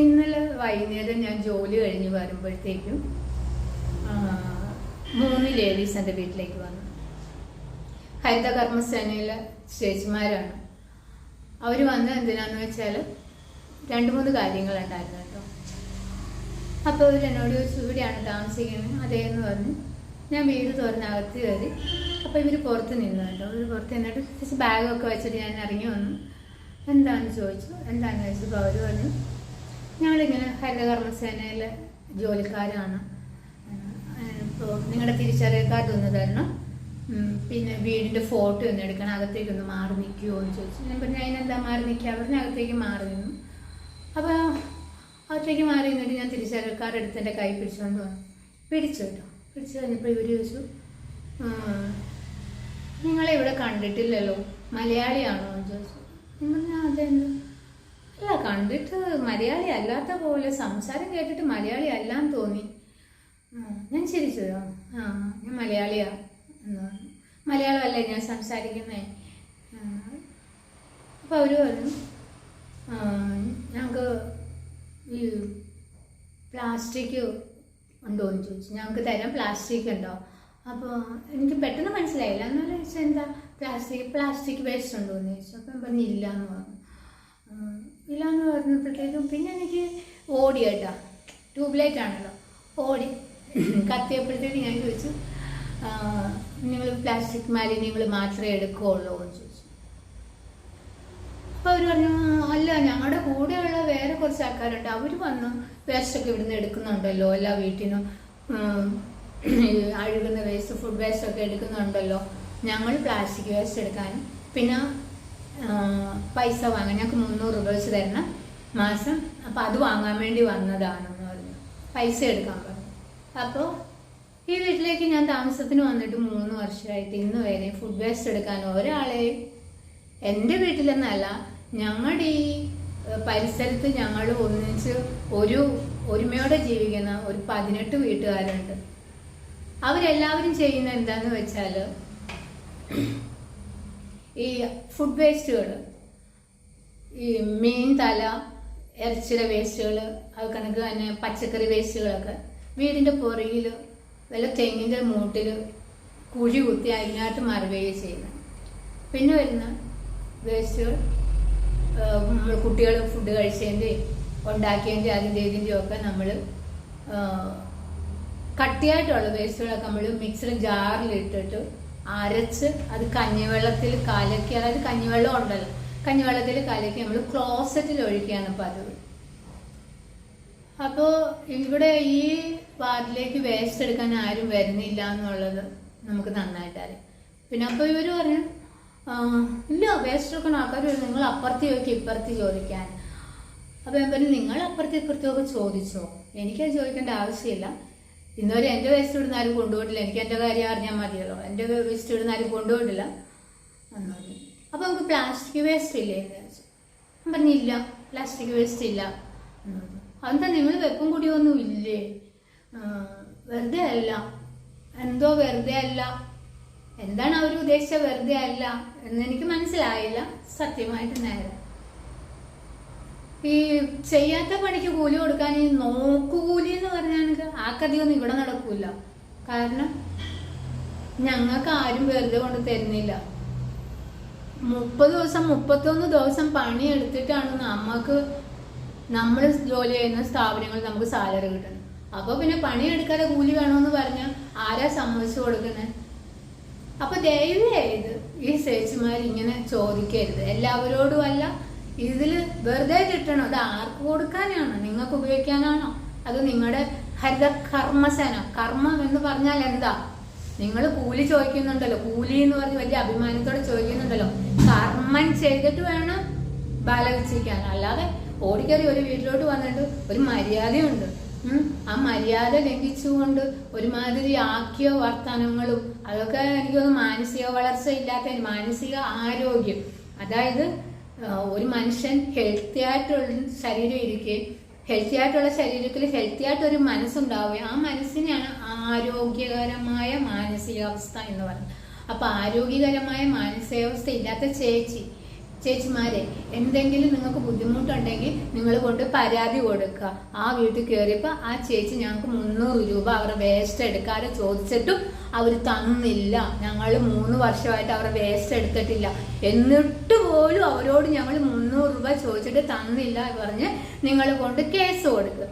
ഇന്നലെ വൈകുന്നേരം ഞാൻ ജോലി കഴിഞ്ഞ് വരുമ്പോഴത്തേക്കും മൂന്ന് ലേഡീസ് എന്റെ വീട്ടിലേക്ക് വന്നു. ഹരിത കർമ്മസേനയിലെ ചേച്ചിമാരാണ്. അവർ വന്നത് എന്തിനാന്ന് വെച്ചാൽ രണ്ട് മൂന്ന് കാര്യങ്ങളുണ്ടായിരുന്നു കേട്ടോ. അപ്പോൾ അവർ എന്നോട് ചോദിച്ചു ഇവിടെയാണ് താമസിക്കുന്നത്? അതേന്ന് പറഞ്ഞ്. ഞാൻ വീട് തുറന്ന് അകത്ത് കയറി അപ്പോൾ ഇവർ പുറത്ത് നിന്നു കേട്ടോ. ഇവർ പുറത്ത് നിന്നിട്ട് കുറച്ച് ബാഗൊക്കെ വെച്ചിട്ട് ഞാൻ ഇറങ്ങി വന്നു. എന്താണെന്ന് ചോദിച്ചു? എന്താണെന്ന് ചോദിച്ചപ്പോൾ അവർ പറഞ്ഞു ഞങ്ങളിങ്ങനെ ഹരിതകർമ്മസേനയിലെ ജോലിക്കാരാണ്. ഇപ്പോൾ നിങ്ങളുടെ തിരിച്ചറിയൽ കാർഡ് ഒന്ന് തരണം. പിന്നെ വീടിന്റെ ഫോട്ടോ ഒന്ന് എടുക്കണം അകത്തേക്ക് ഒന്ന് മാറി നിൽക്കുമോ എന്ന് ചോദിച്ചു. ഞാൻ പറഞ്ഞു അതിനെന്താ മാറി നിൽക്കുക പറഞ്ഞ് അകത്തേക്ക് മാറി നിന്നു. അപ്പോൾ അകത്തേക്ക് മാറി നിന്നിട്ട് ഞാൻ തിരിച്ചറിയൽ കാർഡ് എടുത്ത് എന്റെ കൈ പിടിച്ചുകൊണ്ട് വന്നു. പിടിച്ചു കേട്ടോ. പിടിച്ചു കഴിഞ്ഞപ്പോൾ ഇവർ ചോദിച്ചു "ആ, നിങ്ങളെ ഇവിടെ കണ്ടിട്ടില്ലല്ലോ? മലയാളിയാണോ? എന്ന് ചോദിച്ചു. ഞാൻ പറഞ്ഞു അതെന്ത്? അല്ല കണ്ടിട്ട് മലയാളി അല്ലാത്ത പോലെ സംസാരം കേട്ടിട്ട് മലയാളി അല്ലാന്ന് തോന്നി ഞാൻ ചിരിച്ചു ആ ഞാൻ മലയാളിയാ എന്ന് മലയാളമല്ലേ ഞാൻ സംസാരിക്കുന്നേ? അപ്പോൾ അവർ പറഞ്ഞു "ആ, ഞങ്ങൾക്ക് ഈ പ്ലാസ്റ്റിക് ഉണ്ടോ എന്ന് ചോദിച്ചു. ഞങ്ങൾക്ക് തരാൻ പ്ലാസ്റ്റിക് ഉണ്ടോ? അപ്പോൾ എനിക്ക് പെട്ടെന്ന് മനസ്സിലായില്ല. എന്നാലും ചോദിച്ചാൽ എന്താ? പ്ലാസ്റ്റിക് പ്ലാസ്റ്റിക് വേസ്റ്റ് ഉണ്ടോ എന്ന് ചോദിച്ചു. അപ്പം പറഞ്ഞില്ല എന്ന് പറഞ്ഞു. ഉം, ഇല്ല എന്ന് പറഞ്ഞപ്പോഴത്തേക്കും പിന്നെ എനിക്ക് ഓടി കേട്ടാ. ട്യൂബ് ലൈറ്റ് ആണല്ലോ. ഓടി. കത്തിയപ്പോഴത്തേക്ക് ഞാൻ ചോദിച്ചു നിങ്ങൾ പ്ലാസ്റ്റിക് മാലിന്യങ്ങൾ മാത്രമേ എടുക്കുകയുള്ളൂ എന്ന് ചോദിച്ചു. അപ്പോൾ അവർ പറഞ്ഞു അല്ല ഞങ്ങളുടെ കൂടെയുള്ള വേറെ കുറച്ച് ആൾക്കാരുണ്ട്. അവർ വന്നു വേസ്റ്റൊക്കെ ഇവിടുന്ന് എടുക്കുന്നുണ്ടല്ലോ എല്ലാ വീട്ടിൽ നിന്നും അഴുകുന്ന വേസ്റ്റ് ഫുഡ് വേസ്റ്റ് ഒക്കെ എടുക്കുന്നുണ്ടല്ലോ. ഞങ്ങൾ പ്ലാസ്റ്റിക് വേസ്റ്റ് എടുക്കാനും പിന്നെ പൈസ വാങ്ങാൻ ഞങ്ങൾക്ക് മുന്നൂറ് രൂപ വെച്ച് തരണം മാസം. അപ്പോൾ അത് വാങ്ങാൻ വേണ്ടി വന്നതാണെന്ന് പറഞ്ഞു. പൈസ എടുക്കാൻ പറഞ്ഞു. അപ്പോൾ ഈ വീട്ടിലേക്ക് ഞാൻ താമസത്തിന് വന്നിട്ട് മൂന്ന് വർഷമായിട്ട് ഇന്ന് വരെ ഫുഡ് വേസ്റ്റ് എടുക്കാൻ ഒരാളെയും എന്റെ വീട്ടിലെന്നല്ല ഞങ്ങളുടെ ഈ പരിസരത്ത് ഞങ്ങൾ ഒന്നിച്ച് ഒരു ഒരുമയോടെ ജീവിക്കുന്ന ഒരു പതിനെട്ട് വീട്ടുകാരുണ്ട്. അവരെല്ലാവരും ചെയ്യുന്ന എന്താന്ന് വെച്ചാൽ ഈ ഫുഡ് വേസ്റ്റുകൾ ഈ മീൻ തല ഇറച്ചിയുടെ വേസ്റ്റുകൾ അത് കണക്ക് തന്നെ പച്ചക്കറി വേസ്റ്റുകളൊക്കെ വീടിന്റെ പുറകിൽ വല്ല തെങ്ങിന്റെ മൂട്ടിൽ കുഴി കുത്തി അതിനകത്ത് മറവുകയും ചെയ്യുന്നത് പിന്നെ വരുന്ന വേസ്റ്റുകൾ കുട്ടികൾ ഫുഡ് കഴിച്ചതിന്റെ ഉണ്ടാക്കിയതിന്റെ അതിന്റെ ഇതിന്റെയും ഒക്കെ നമ്മൾ കട്ടിയായിട്ടുള്ള വേസ്റ്റുകളൊക്കെ നമ്മൾ മിക്സർ ജാറിലിട്ടിട്ട് അരച്ച് അത് കഞ്ഞിവെള്ളത്തിൽ കലക്കി അതായത് കഞ്ഞിവെള്ളം ഉണ്ടല്ലോ. കഞ്ഞിവെള്ളത്തിൽ കലക്കി നമ്മൾ ക്ലോസറ്റിൽ ഒഴിക്കുകയാണ് പതിവ്. അപ്പോൾ ഇവിടെ ഈ വാർഡിലേക്ക് വേസ്റ്റ് എടുക്കാൻ ആരും വരുന്നില്ല എന്നുള്ളത് നമുക്ക് നന്നായിട്ട് അറിയാം. പിന്നെ അപ്പോൾ ഇവർ പറഞ്ഞു "ആ, ഇല്ല വേസ്റ്റ് എടുക്കുന്ന ആൾക്കാർ നിങ്ങൾ അപ്പുറത്ത് നോക്കി ഇപ്പുറത്ത് ചോദിക്കാൻ. അപ്പോൾ ഞാൻ പറഞ്ഞു നിങ്ങൾ അപ്പുറത്ത് ഇപ്പുറത്തൊക്കെ ചോദിച്ചോ. എനിക്കത് ചോദിക്കേണ്ട ആവശ്യമില്ല. ഇന്നുവരെ എന്റെ വേസ്റ്റ് ഇടുന്ന ആരും കൊണ്ടുപോയിട്ടില്ല. എനിക്ക് എന്റെ കാര്യം അറിഞ്ഞാൽ മതിയല്ലോ. എന്റെ വേസ്റ്റ് ഇടുന്ന ആരും കൊണ്ടുപോയിട്ടില്ല. എന്ന് അപ്പോൾ നമുക്ക് പ്ലാസ്റ്റിക് വേസ്റ്റ് ഇല്ലേ? എന്ന് ചോദിച്ചു ഞാൻ പറഞ്ഞു ഇല്ല. പ്ലാസ്റ്റിക് വേസ്റ്റ് ഇല്ല അതെന്താ നിങ്ങൾ വെപ്പും കുടിയൊന്നും ഇല്ലേ? വെറുതെ അല്ല. എന്തോ വെറുതെ അല്ല. എന്താണ് അവർ ഉദ്ദേശിച്ച വെറുതെ അല്ല എന്ന് എനിക്ക് മനസ്സിലായില്ല. സത്യമായിട്ട് നേരെ ഈ ചെയ്യാത്ത പണിക്ക് കൂലി കൊടുക്കാൻ ഈ നോക്കുകൂലി എന്ന് പറഞ്ഞാണെങ്കിൽ ആ കഥയൊന്നും ഇവിടെ നടക്കൂല. കാരണം ഞങ്ങൾക്ക് ആരും വെറുതെ കൊണ്ട് തരുന്നില്ല. മുപ്പത് ദിവസം മുപ്പത്തൊന്ന് ദിവസം പണി എടുത്തിട്ടാണ് നമുക്ക് നമ്മൾ ജോലി ചെയ്യുന്ന സ്ഥാപനങ്ങളിൽ നമുക്ക് സാലറി കിട്ടുന്നത് അപ്പൊ പിന്നെ പണി എടുക്കാതെ കൂലി വേണമെന്ന് പറഞ്ഞാൽ ആരാ സമ്മതിച്ചു കൊടുക്കുന്നത് അപ്പൊ ദയവേ ഇത് ഈ ചേച്ചിമാർ ഇങ്ങനെ ചോദിക്കരുത്. എല്ലാവരോടും അല്ല ഇതിൽ വെറുതെ കിട്ടണോ. അത് ആർക്ക് കൊടുക്കാനാണോ? നിങ്ങൾക്ക് ഉപയോഗിക്കാനാണോ? അത് നിങ്ങളുടെ ഹരിത കർമ്മസേന. കർമ്മം എന്ന് പറഞ്ഞാൽ എന്താ? നിങ്ങൾ കൂലി ചോദിക്കുന്നുണ്ടല്ലോ. കൂലി എന്ന് പറഞ്ഞ് വലിയ അഭിമാനത്തോടെ ചോദിക്കുന്നുണ്ടല്ലോ. കർമ്മം ചെയ്തിട്ട് വേണം ബാലവിച്ചിരിക്കാൻ അല്ലാതെ ഓടിക്കറി ഒരു വീട്ടിലോട്ട് വന്നിട്ട് ഒരു മര്യാദയുണ്ട്. ആ മര്യാദ ലംഘിച്ചുകൊണ്ട് ഒരുമാതിരി ആക്കിയ വർത്തനങ്ങളും അതൊക്കെ എനിക്കൊന്ന് മാനസിക വളർച്ച ഇല്ലാത്ത മാനസിക ആരോഗ്യം. അതായത് ഒരു മനുഷ്യൻ ഹെൽത്തി ആയിട്ടുള്ള ശരീരം ഇരിക്കുകയും ഹെൽത്തി ആയിട്ടുള്ള ശരീരത്തിൽ ഹെൽത്തി ആയിട്ട് ഒരു മനസ്സുണ്ടാവുകയും ആ മനസ്സിനെയാണ് ആരോഗ്യകരമായ മാനസികാവസ്ഥ എന്ന് പറയുന്നത്. അപ്പൊ ആരോഗ്യകരമായ മാനസികാവസ്ഥ ഇല്ലാത്ത ചേച്ചി ചേച്ചിമാരെ എന്തെങ്കിലും നിങ്ങൾക്ക് ബുദ്ധിമുട്ടുണ്ടെങ്കിൽ നിങ്ങൾ കൊണ്ട് പരാതി കൊടുക്കുക. ആ വീട്ടിൽ കയറിയപ്പോൾ ആ ചേച്ചി ഞങ്ങൾക്ക് മുന്നൂറ് രൂപ അവരുടെ വേസ്റ്റ് എടുക്കാതെ ചോദിച്ചിട്ടും അവർ തന്നില്ല. ഞങ്ങൾ മൂന്ന് വർഷമായിട്ട് അവരുടെ വേസ്റ്റ് എടുത്തിട്ടില്ല. എന്നിട്ട് പോലും അവരോട് ഞങ്ങൾ മുന്നൂറ് രൂപ ചോദിച്ചിട്ട് തന്നില്ല പറഞ്ഞ് നിങ്ങൾ കൊണ്ട് കേസ് കൊടുക്കുക?